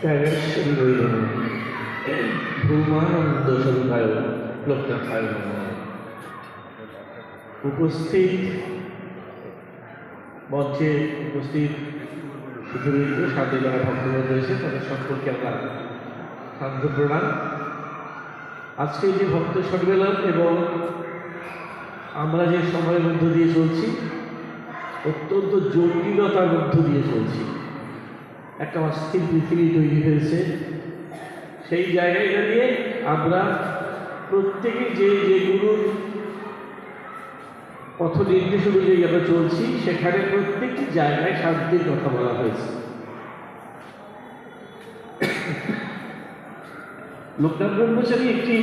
ত্যাগেশ্বরী ভূমানন্দ স্বরূপায় লোকনাথায় নমঃ। উপস্থিত মঞ্চে উপস্থিত সুধীবৃন্দ সাথে যারা ভক্তগণ রয়েছে তাদের সম্পর্কে আমরা শান্ত প্রণাম আজকে যে ভক্ত সম্মেলন এবং আমরা যে সময়ের মধ্য দিয়ে চলছি অত্যন্ত জটিলতার মধ্য দিয়ে চলছি। একটা অস্থির পৃথিবী তৈরি হয়েছে। সেই জায়গায় দাঁড়িয়ে আমরা প্রত্যেকে যে যে গুরুর পথ নির্দেশ অনুযায়ী আমরা চলছি, সেখানে প্রত্যেকটি জায়গায় শান্তির কথা বলা হয়েছে। লোকনাথ ব্রহ্মচারী একটি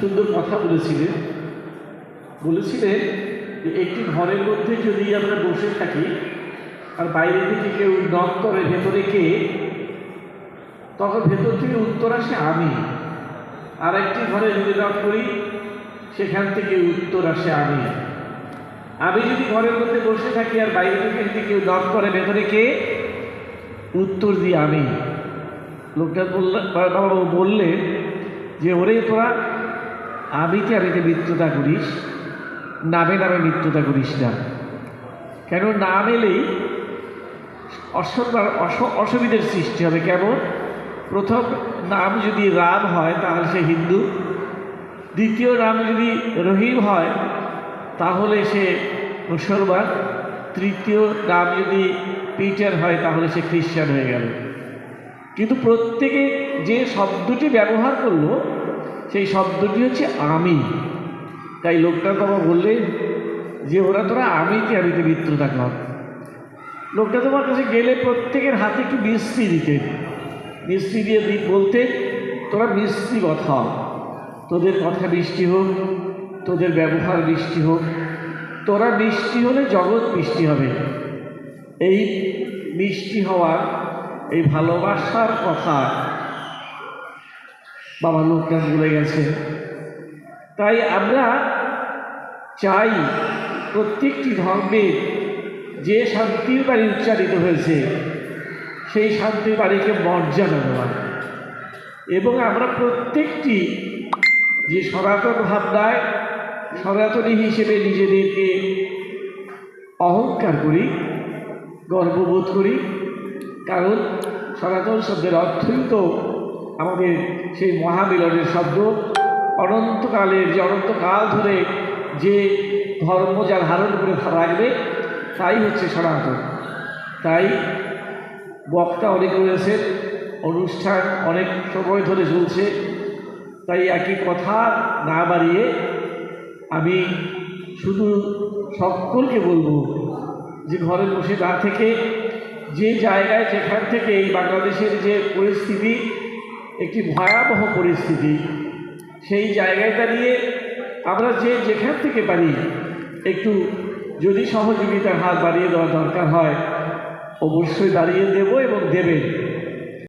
সুন্দর কথা বলেছিলেন। বলেছিলেন একটি ঘরের মধ্যে যদি আমরা বসে থাকি, আর বাইরে থেকে কেউ নক করে ভেতরে কে, তখন ভেতর থেকে উত্তর আসে আমি। আর একটি ঘরে যদি নক করি, সেখান থেকে উত্তর আসে আমি। আমি যদি ঘরের মধ্যে বসে থাকি আর বাইরে থেকে যদি কেউ নক করে ভেতরে কে, উত্তর দিই আমি। লোকটা বললেন যে, ওরে তোরা আমিতে আমিতে মৃত্যুতা করিস? নামে নামে মৃত্যুতা করিস না। কেন অসম্মান অস- অসুবিধার সৃষ্টি হবে। কেমন প্রথম নাম যদি রাম হয়, তাহলে সে হিন্দু। দ্বিতীয় নাম যদি রহিম হয়, তাহলে সে মুসলমান। তৃতীয় নাম যদি পিটার হয়, তাহলে সে খ্রিস্টান হয়ে গেল। কিন্তু প্রত্যেকে যে শব্দটি ব্যবহার করল, সেই শব্দটি হচ্ছে আমি। তাই লোকটা বাবা বললেন যে ওরা তোরা আমিতে আমিতে মৃত্যুতা কর লোকটা তোমার কাছে গেলে প্রত্যেকের হাতে একটু মিস্ত্রি দিতেন মিস্ত্রি দিয়ে দি- বলতেন তোরা মিস্ত্রি কথা। তোদের কথা মিষ্টি হোক, তোদের ব্যবহার মিষ্টি হোক। তোরা মিষ্টি হলে জগৎ মিষ্টি হবে। এই মিষ্টি হওয়ার, এই ভালোবাসার কথা বাবা লোকটা বলে গেছে। তাই আমরা চাই প্রত্যেকটি ধর্মে যে শান্তির বাড়ি উচ্চারিত হয়েছে, সেই শান্তির বাড়িকে মর্যাদা দেওয়া। এবং আমরা প্রত্যেকটি যে সনাতন ভাবনায় সনাতনী হিসেবে নিজেদেরকে অহংকার করি, গর্ববোধ করি, কারণ সনাতন শব্দের অর্থই তো আমাদের সেই মহামিলনের শব্দ। অনন্তকালের যে অনন্তকাল ধরে যে ধর্ম যা ধারণ করে রাখবে, তাই হচ্ছে সনাতন। তাই বক্তা অনেক রয়েছেন, অনুষ্ঠান অনেক সময় ধরে চলছে, তাই একই কথা না বাড়িয়ে আমি শুধু সকলকে বলব যে ঘরে বসে না থেকে, যে জায়গায় যেখান থেকে এই বাংলাদেশের যে পরিস্থিতি, একটি ভয়াবহ পরিস্থিতি সেই জায়গায় দাঁড়িয়ে আমরা যে যেখান থেকে পারি, একটু যদি সহযোগিতার হাত বাড়িয়ে দেওয়া দরকার হয়, অবশ্যই দাঁড়িয়ে দেব এবং দেবেন।